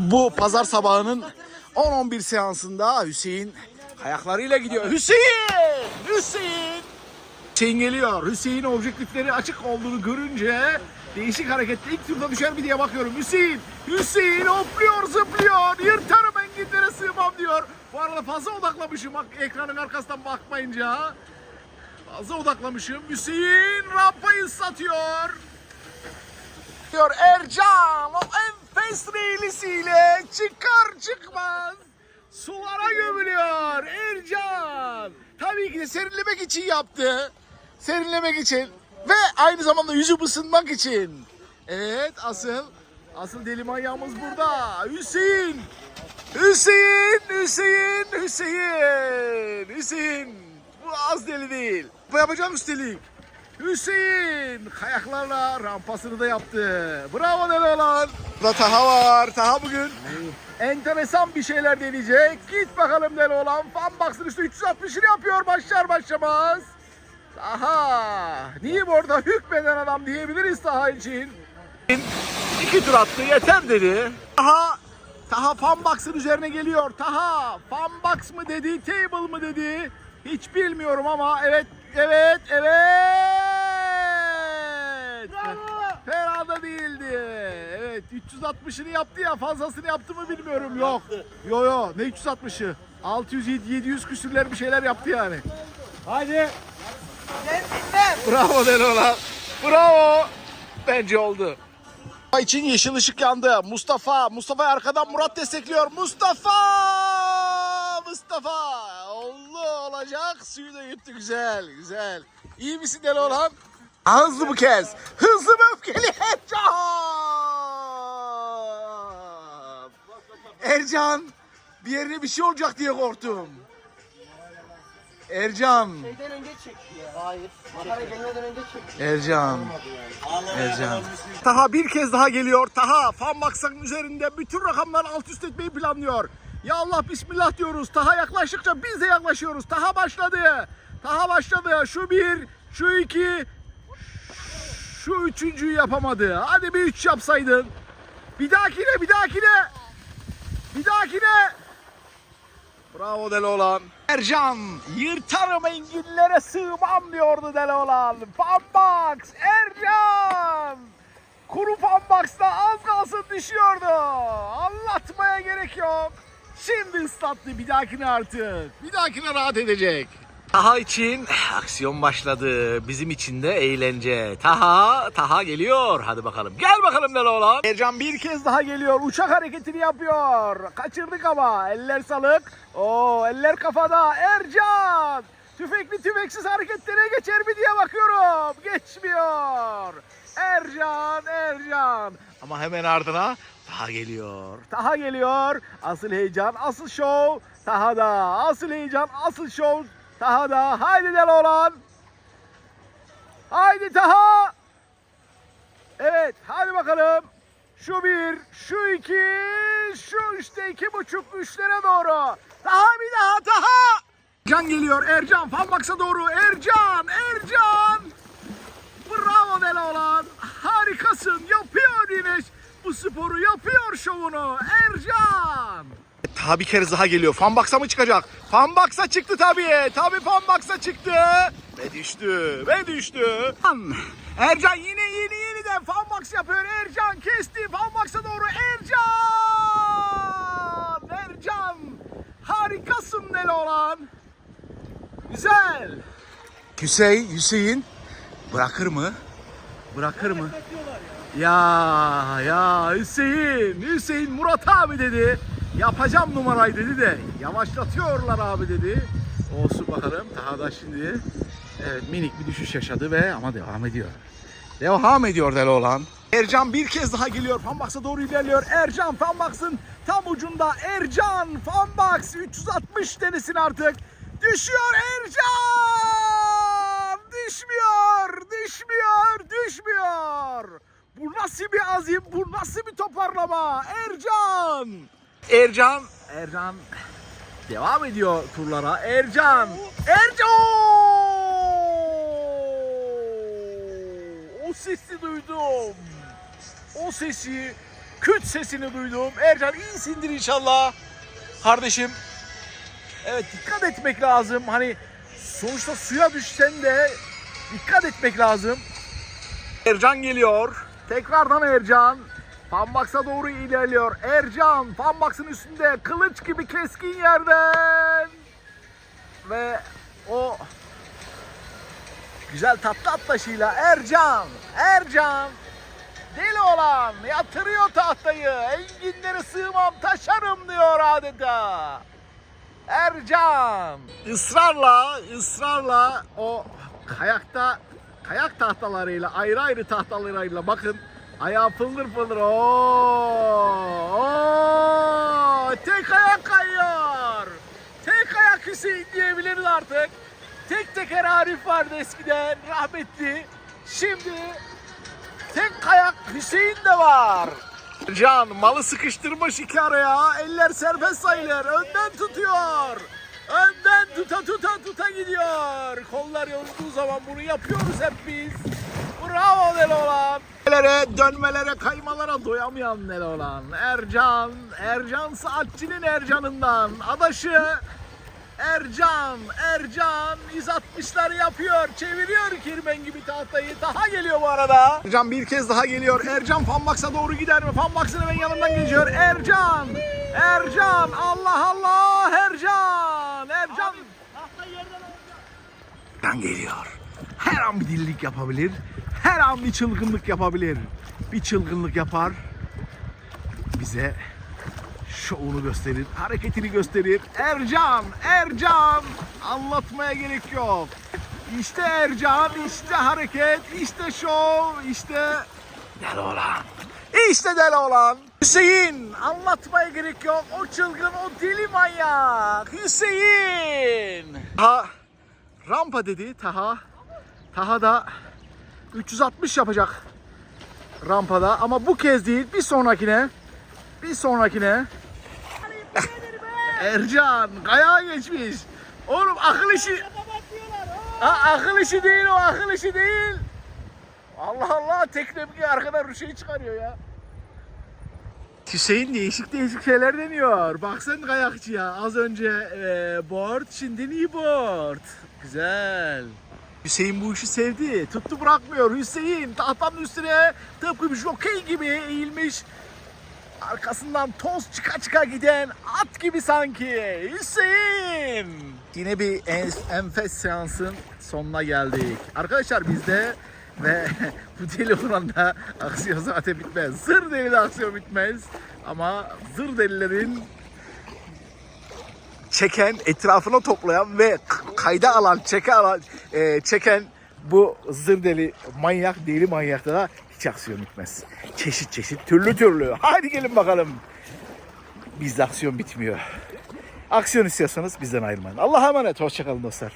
bu pazar sabahının 10-11 seansında Hüseyin ayaklarıyla gidiyor. Hüseyin! Hüseyin! Hüseyin geliyor. Hüseyin objektifleri açık olduğunu görünce değişik hareketli ilk turda düşer mi diye bakıyorum. Hüseyin! Hüseyin hopluyor zıplıyor. Yırtarım enginlere sığmam diyor. Bu arada fazla odaklamışım ekranın arkasından bakmayınca. Fazla odaklamışım. Hüseyin rampayı satıyor. Diyor Ercan reylisiyle çıkar çıkmaz sulara gömülüyor Ercan. Tabii ki de serinlemek için yaptı. Serinlemek için ve aynı zamanda yüzü ısınmak için. Evet asıl asıl deli manyağımız burada. Hüseyin. Hüseyin, Hüseyin, Hüseyin, Hüseyin. Bu az deli değil. Bu yapacağım üstelik. Hüseyin kayaklarla rampasını da yaptı. Bravo deli olan. Burada Taha var. Taha bugün enteresan bir şeyler deneyecek. Git bakalım deli olan. Funbox'ın üstü 360'ını yapıyor başlar başlamaz. Taha. Niye orada hükmeden adam diyebiliriz Taha için. İki tur attı yeter dedi. Taha Taha Funbox'ın üzerine geliyor. Taha Funbox mı dedi, table mı dedi? Hiç bilmiyorum ama evet, evet, evet. Evet 360'ını yaptı ya fazlasını yaptı mı bilmiyorum. Yok. Yo yo ne 360'ı? 600 700 küsürler bir şeyler yaptı yani. Hadi. Bravo Delola. Bravo. Bence oldu. için yeşil ışık yandı. Mustafa. Mustafa arkadan Murat destekliyor. Mustafa. Mustafa. Oldu olacak. Suyu da yuttu. Güzel. Güzel. İyi misin Delola? Hızlı bu kez. Hızlı ve öfkeli Ercan. Ercan. Bir yerine bir şey olacak diye korktum. Ercan. Şeyden önce çekti ya. Hayır. Makara gelmeden önce çekti. Ercan. Ercan. Taha bir kez daha geliyor. Taha Fanbox'ın üzerinde bütün rakamları alt üst etmeyi planlıyor. Ya Allah bismillah diyoruz. Taha yaklaştıkça biz de yaklaşıyoruz. Taha başladı. Taha başladı. Şu bir, şu iki, şu üçüncüyü yapamadı. Hadi bir üç yapsaydın. Bir dahakine, bir dahakine. Bir dahakine. Bravo Deloğlan. Ercan, yırtarım enginlere sığmam diyordu Deloğlan. Fanbox, Ercan. Kuru Fanbox'ta az kalsın düşüyordu. Anlatmaya gerek yok. Şimdi ıslattı bir dahakine artık. Bir dahakine rahat edecek. Taha için aksiyon başladı. Bizim için de eğlence. Taha, Taha geliyor. Hadi bakalım. Gel bakalım Deloğlan. Ercan bir kez daha geliyor. Uçak hareketini yapıyor. Kaçırdık ama. Eller salık. Oo, eller kafada. Ercan. Tüfekli tüfeksiz hareketlere geçer mi diye bakıyorum. Geçmiyor. Ercan, Ercan. Ama hemen ardına Taha geliyor. Taha geliyor. Asıl heyecan, asıl şov. Taha da. Asıl heyecan, asıl şov. Taha da. Haydi Deloğlan. Haydi Taha. Evet, hadi bakalım. Şu bir, şu iki, şu işte iki buçuk, üçlere doğru. Daha bir daha, daha. Can geliyor, Ercan. Fanbox'a doğru. Ercan, Ercan. Bravo Deloğlan. Harikasın. Yapıyor yine bu sporu. Yapıyor şovunu. Ercan. Tabi bir kere daha geliyor. Fanbox'a mı çıkacak? Fanbox'a çıktı tabii. Tabii Fanbox'a çıktı. Ve düştü. Ve düştü. Ercan yine yeni yeniden Fanbox yapıyor. Ercan kesti. Fanbox'a doğru. Ercan. Ercan. Harikasın Deloğlan. Güzel. Hüseyin, Hüseyin bırakır mı? Bırakır mı? Ya ya Hüseyin, Hüseyin Murat abi dedi. Yapacağım numarayı dedi de yavaşlatıyorlar abi dedi. Olsun bakalım. Daha da şimdi evet minik bir düşüş yaşadı ve ama devam ediyor. Devam ediyor deli olan. Ercan bir kez daha geliyor. Fanbox'a doğru ilerliyor. Ercan Fanbox'ın tam ucunda. Ercan Fanbox 360 denesin artık. Düşüyor Ercan! Düşmüyor, düşmüyor, düşmüyor. Bu nasıl bir azim, bu nasıl bir toparlama? Ercan! Ercan, Ercan devam ediyor turlara. Ercan, Ercan! O sesi duydum. O sesi küt sesini duydum. Ercan iyisindir inşallah. Kardeşim. Evet dikkat etmek lazım. Hani sonuçta suya düşsen de dikkat etmek lazım. Ercan geliyor. Tekrardan Ercan. Fanbox'a doğru ilerliyor. Ercan Fanbox'ın üstünde kılıç gibi keskin yerden. Ve o güzel tatlı atlaşıyla Ercan, Ercan deli olan yatırıyor tahtayı. Enginleri sığmam taşarım diyor adeta. Ercan ısrarla ısrarla o kayakta kayak tahtalarıyla ayrı ayrı tahtalarıyla bakın ayağı fıldır fıldır Oo, oo, tek ayak kayıyor. Tek ayak Hüseyin diyebiliriz artık. Tek teker Arif vardı eskiden rahmetli. Şimdi tek kayak Hüseyin de var. Can malı sıkıştırmış iki araya. Eller serbest sayılır. Önden tutuyor. Önden tuta tuta tuta gidiyor. Kollar yorulduğu zaman bunu yapıyoruz hep biz. Bravo Neloğlan. Dönmelere, dönmelere, kaymalara doyamayan Neloğlan. Ercan, Ercan Saatçı'nın Ercan'ından. Adaşı Ercan, Ercan 160'ları yapıyor. Çeviriyor kirmen gibi tahtayı. Daha geliyor bu arada. Ercan bir kez daha geliyor. Ercan Fanbox'a doğru gider mi? Fanbox'ın hemen yanından geçiyor. Ercan, Ercan, Allah Allah, Ercan, Ercan. Ercan geliyor. Her an bir delilik yapabilir. Her an bir çılgınlık yapabilir. Bir çılgınlık yapar. Bize şovunu gösterir, hareketini gösterir. Ercan, Ercan. Anlatmaya gerek yok. İşte Ercan, işte hareket, işte şov, işte deli olan. İşte deli olan. Hüseyin, anlatmaya gerek yok. O çılgın, o deli manyak. Hüseyin. Ha, rampa dedi Taha. Taha da 360 yapacak rampada ama bu kez değil bir sonrakine bir sonrakine Ercan kayağa geçmiş. Oğlum akıl işi ha, akıl işi değil o akıl işi değil. Allah Allah teknemki arkadan rüşeyi çıkarıyor ya. Hüseyin değişik değişik şeyler deniyor. Bak sen kayakçıya. Az önce e, board, şimdi kneeboard. Güzel. Hüseyin bu işi sevdi. Tuttu bırakmıyor. Hüseyin tahtanın üstüne tıpkı bir jokey gibi eğilmiş. Arkasından toz çıka çıka giden at gibi sanki. Hüseyin. Yine bir en, enfes seansın sonuna geldik. Arkadaşlar bizde ve bu deli oranda aksiyon zaten bitmez. Zır deli de aksiyon bitmez. Ama zır delilerin çeken, etrafına toplayan ve kayda alan, çeke alan, e, çeken bu zır deli manyak, deli manyakta da hiç aksiyon bitmez. Çeşit çeşit, türlü türlü. Hadi gelin bakalım. Bizde aksiyon bitmiyor. Aksiyon istiyorsanız bizden ayrılmayın. Allah'a emanet. Hoşçakalın dostlar.